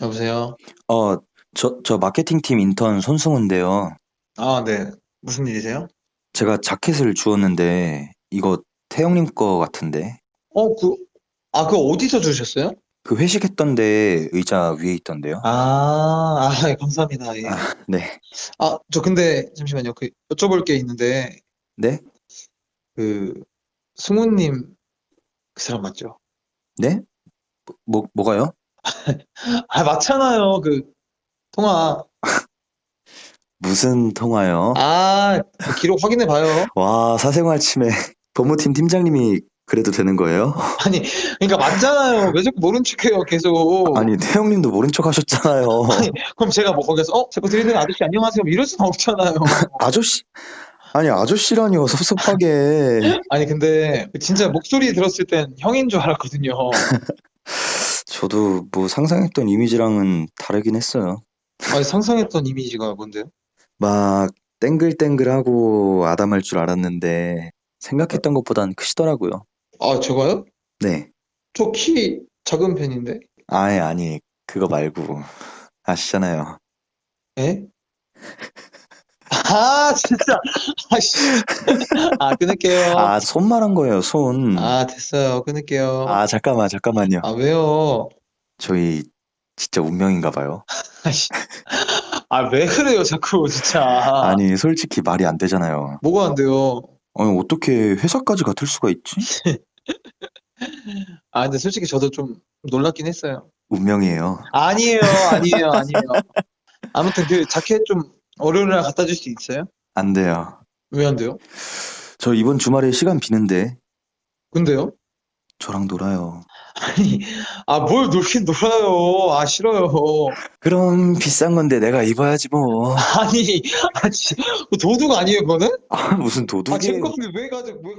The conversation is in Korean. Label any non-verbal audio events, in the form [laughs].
여보세요? 어, 저, 저 마케팅팀 인턴 손승우인데요. 아, 네. 무슨 일이세요? 제가 자켓을 주었는데, 이거 태영님 거 같은데. 어, 그, 아, 그거 어디서 주셨어요? 그 회식했던데 의자 위에 있던데요. 아, 아, 예, [laughs] 감사합니다. 예. 네. 아, 저 근데, 잠시만요. 그, 여쭤볼 게 있는데, 네? 그, 승우님, 그 사람 맞죠? 네? 뭐, 뭐가요? [laughs] 아, 맞잖아요. 그, 통화. 무슨 통화요? 아, 그 기록 확인해 봐요. 와, 사생활 침해. 법무팀 팀장님이 그래도 되는 거예요? 아니, 그러니까 맞잖아요. 왜 자꾸 모른 척해요, 계속. 아니, 태영님도 모른 척 하셨잖아요. 아니, 그럼 제가 뭐 거기서, 어, 자꾸 들이대는 아저씨 안녕하세요. 뭐 이럴 수는 없잖아요. 아저씨, 아니, 아저씨라니요, 섭섭하게. 아니, 근데, 진짜 목소리 들었을 땐 형인 줄 알았거든요. 저도 뭐 상상했던 이미지랑은 다르긴 했어요. 아니, 상상했던 이미지가 뭔데요? 막 땡글땡글하고 아담할 줄 알았는데 생각했던 것보단 크시더라고요. 아, 제가요? 네. 저 키 작은 편인데. 아예 아니 그거 말고 아시잖아요. 에? 아, 진짜. 아, 씨. 아, 끊을게요. 아 손 말한 거예요 손. 아, 됐어요. 끊을게요. 아 잠깐만 잠깐만요. 아, 왜요? 저희 진짜 운명인가 봐요. 아, 씨. 아, 왜 그래요, 자꾸, 진짜. 아니 솔직히 말이 안 되잖아요. 뭐가 안 돼요? 아니 어떻게 회사까지 같을 수가 있지? [laughs] 아, 근데 솔직히 저도 좀 놀랍긴 했어요. 운명이에요. 아니에요, 아니에요, 아니에요. 아무튼 그 자켓 좀 월요일 날 갖다 줄 수 있어요? 안 돼요. 왜 안 돼요? 저 이번 주말에 시간 비는데 근데요? 저랑 놀아요. 아니, 아, 뭘 놀긴 놀아요. 아, 싫어요. 그럼 비싼 건데 내가 입어야지 뭐. 아니, 아, 지, 도둑 아니에요, 그거는? 아 무슨 아, 도둑이에요. 제 건데 왜 가지고, 왜